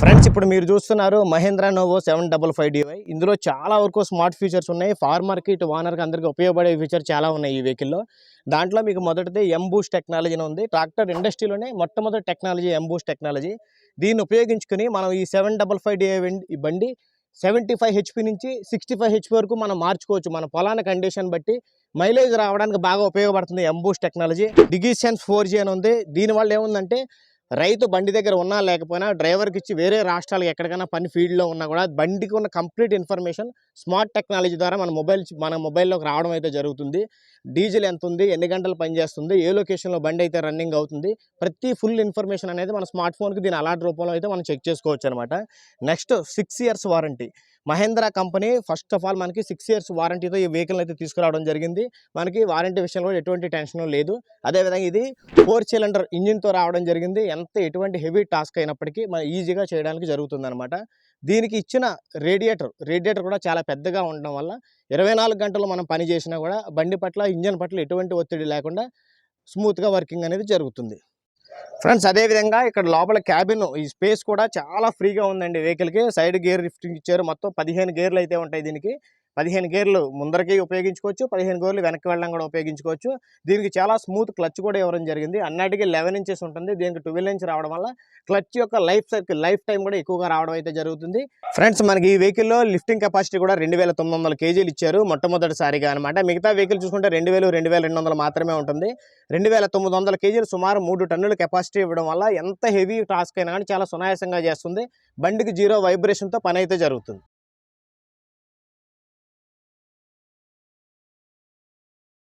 Friends ఇప్పుడు మీరు చూస్తున్నారు Mahindra novo seven double five DI. ఇందులో చాలా వరకు స్మార్ట్ ఫీచర్స్ ఉన్నాయి. ఫార్మర్కి ఇటు ఓనర్కి అందరికీ ఉపయోగపడే ఫీచర్ చాలా ఉన్నాయి ఈ వెహికల్లో. దాంట్లో మీకు మొదటిది ఎంబూస్ టెక్నాలజీ అని ఉంది. ట్రాక్టర్ ఇండస్ట్రీలోనే మొట్టమొదటి టెక్నాలజీ ఎంబూస్ టెక్నాలజీ. దీన్ని ఉపయోగించుకుని మనం ఈ సెవెన్ డబల్ ఫైవ్ డివై ఈ బండి సెవెంటీ ఫైవ్ హెచ్పి నుంచి సిక్స్టీ ఫైవ్ హెచ్పి వరకు మనం మార్చుకోవచ్చు. మన పొలాన కండిషన్ బట్టి మైలేజ్ రావడానికి బాగా ఉపయోగపడుతుంది mboost technology. Digisense four G అని ఉంది. దీనివల్ల ఏముందంటే రైతు బండి దగ్గర ఉన్నా లేకపోయినా డ్రైవర్కి ఇచ్చి వేరే రాష్ట్రాలకు ఎక్కడికైనా పని ఫీల్డ్లో ఉన్నా కూడా బండికి ఉన్న కంప్లీట్ ఇన్ఫర్మేషన్ స్మార్ట్ టెక్నాలజీ ద్వారా మన మొబైల్ మన మొబైల్లోకి రావడం అయితే జరుగుతుంది. డీజిల్ ఎంత ఉంది? ఎన్ని గంటలు పనిచేస్తుంది ఏ లొకేషన్లో బండి అయితే రన్నింగ్ అవుతుంది? ప్రతి ఫుల్ ఇన్ఫర్మేషన్ అనేది మన స్మార్ట్ ఫోన్కి దీని అలాంటి రూపంలో అయితే మనం చెక్ చేసుకోవచ్చు అనమాట next six years warranty. Mahindra company first of all మనకి సిక్స్ ఇయర్స్ వారంటీతో ఈ వెహికల్ అయితే తీసుకురావడం జరిగింది. మనకి వారంటీ విషయంలో కూడా ఎటువంటి టెన్షన్ లేదు. అదేవిధంగా ఇది ఫోర్ సిలిండర్ ఇంజిన్తో రావడం జరిగింది. ఎంత ఎటువంటి హెవీ టాస్క్ అయినప్పటికీ మనం ఈజీగా చేయడానికి జరుగుతుందన్నమాట. దీనికి ఇచ్చిన రేడియేటర్ రేడియేటర్ కూడా చాలా పెద్దగా ఉండడం వల్ల ఇరవై నాలుగు గంటలు మనం పని చేసినా కూడా బండి పట్ల ఇంజన్ పట్ల ఎటువంటి ఒత్తిడి లేకుండా స్మూత్గా వర్కింగ్ అనేది జరుగుతుంది. ఫ్రెండ్స్ అదేవిధంగా ఇక్కడ లోపల క్యాబిన్ ఈ స్పేస్ కూడా చాలా ఫ్రీగా ఉందండి. వెహికల్కి సైడ్ గేర్ లిఫ్టింగ్ ఇచ్చారు. మొత్తం పదిహేను గేర్లు అయితే ఉంటాయి దీనికి. పదిహేను గేర్లు ముందరకి ఉపయోగించుకోవచ్చు పదిహేను గేర్లు వెనక్కి వెళ్ళడం కూడా ఉపయోగించుకోవచ్చు. దీనికి చాలా స్మూత్ క్లచ్ కూడా ఇవ్వడం జరిగింది. అన్నిటికీ లెవెన్ ఇంచెస్ ఉంటుంది. దీనికి ట్వెల్వ్ ఇంచ్ రావడం వల్ల క్లచ్ యొక్క లైఫ్ సైకిల్ లైఫ్ టైం కూడా ఎక్కువగా రావడం అయితే జరుగుతుంది. ఫ్రెండ్స్ మనకి ఈ వెహికల్లో లిఫ్టింగ్ కెపాసిటీ కూడా రెండు వేల తొమ్మిది వందల కేజీలు ఇచ్చారు. మొట్టమొదటిసారిగా అనమాట మిగతా వెహికల్ చూసుకుంటే రెండు వేలు రెండు వేల రెండు వందలు మాత్రమే ఉంటుంది. రెండు వేల తొమ్మిది వందల కేజీలు సుమారు మూడు టన్నుల కెపాసిటీ ఇవ్వడం వల్ల ఎంత హెవీ టాస్క్ అయినా కానీ చాలా సునాయాసంగా చేస్తుంది. బండికి జీరో వైబ్రేషన్తో పని అయితే జరుగుతుంది.